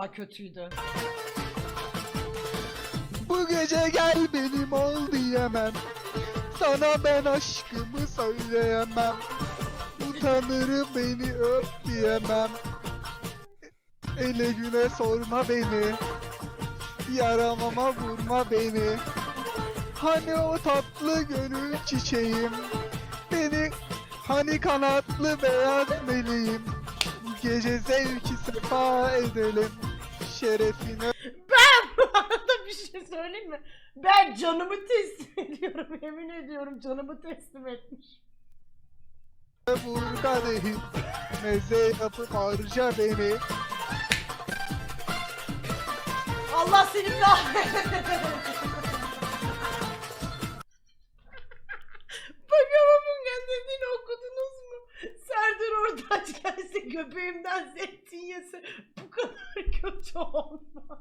Daha kötüydü. Bu gece gel benim ol diyemem. Sana ben aşkımı söyleyemem. Utanırım beni öp diyemem Ele güne sorma beni. Yaramama vurma beni. Hani o tatlı gönül çiçeğim? Beni hani kanatlı beyaz meleğim? Gece zevki sefa edelim Şerefine Ben bu arada bir şey söyleyeyim mi? Ben canımı teslim ediyorum. Yemin ediyorum canımı teslim etmiş. vur kadehi Meze yapıp harca beni Allah seni kahretsin. Ortaç gelse göbeğimden zeytin yese bu kadar kötü olmaz.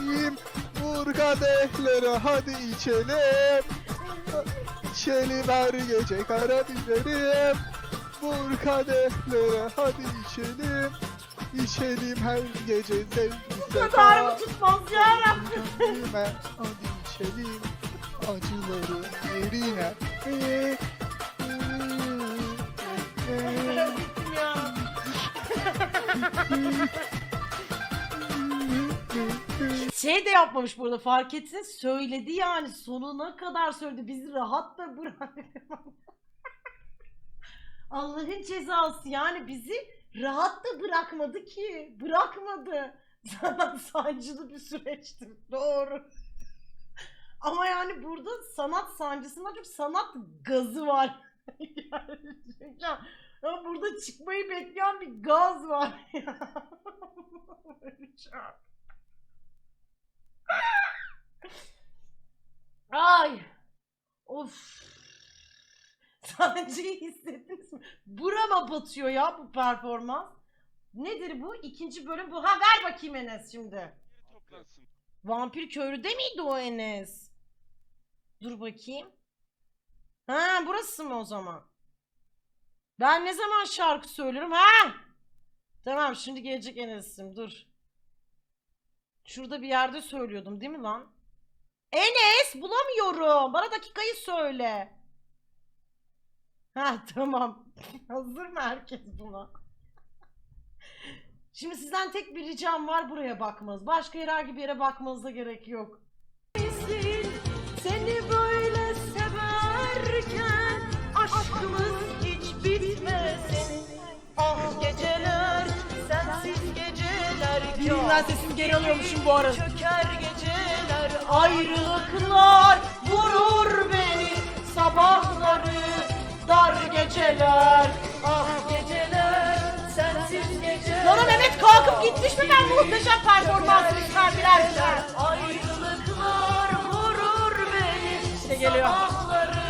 Yiyeyim vur kadehlere hadi içelim İçelim her gece kara biberim Vur kadehlere hadi içelim İçelim her gece zevkli Bu kadar mı tutmaz yarabbim? Hadi içelim Acıları yerine Ee. Şey de yapmamış burada fark etsiniz söyledi yani sonuna kadar söyledi bizi rahat da bırak. Allah'ın cezası yani bizi rahat da bırakmadı ki bırakmadı. Sanat sancılı bir süreçti doğru. Ama yani burada sanat sancısından çok sanat gazı var. Gerçekten. Ya burada çıkmayı bekleyen bir gaz var ya. Ay. Of. Sancıyı hissettiniz mi? Burama batıyor ya bu performans. Nedir bu? İkinci bölüm bu. Ha ver bakayım Enes şimdi. toplansın. Vampir köylüde miydi o Enes? Dur bakayım. Ha burası mı o zaman? Ben ne zaman şarkı söylüyorum? Ha? Tamam şimdi gelecek Enes'im dur. Şurada bir yerde söylüyordum değil mi lan? Enes bulamıyorum. Bana dakikayı söyle. Ha tamam. Hazır mı herkes buna? Şimdi sizden tek bir ricam var buraya bakmanız. Başka herhangi bir yere bakmanıza gerek yok. Seni böyle aşkımız hiç bitmesin. Ah geceler, sensiz geceler. Birinden sesimi geri alıyormuşum bu arada. Çöker geceler, ayrılıklar vurur beni. Sabahları, dar geceler, ah geceler, sensiz geceler. Lan Mehmet kalkıp gitmiş mi ben muhteşem performansını sergilerken? Ayrılıklar vurur beni. İşte geliyor.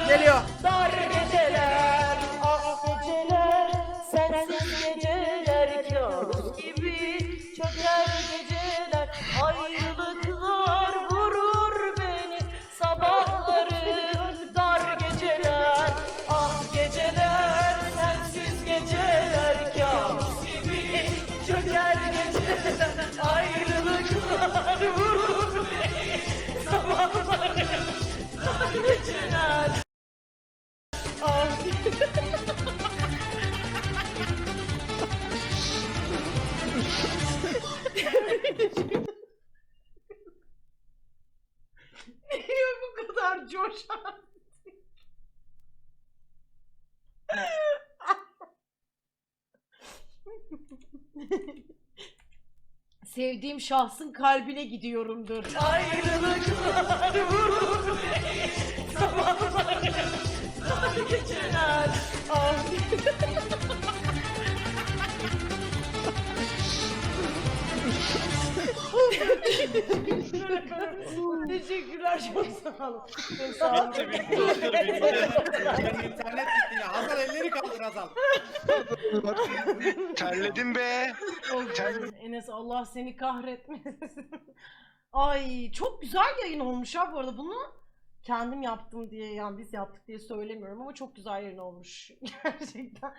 Geliyor. Dar geceler. Niye bu kadar coşan? Sevdiğim şahsın kalbine gidiyorumdur. Ayrılıklar Teşekkürler çok sağ olun. Sağ olun. Yani internet gitti ya. Hazal elleri kaldır Hazal. Terledim be. Enes Allah seni kahretmesin. Ay çok güzel yayın olmuş ha bu arada bunu kendim yaptım diye yani biz yaptık diye söylemiyorum ama çok güzel yayın olmuş gerçekten.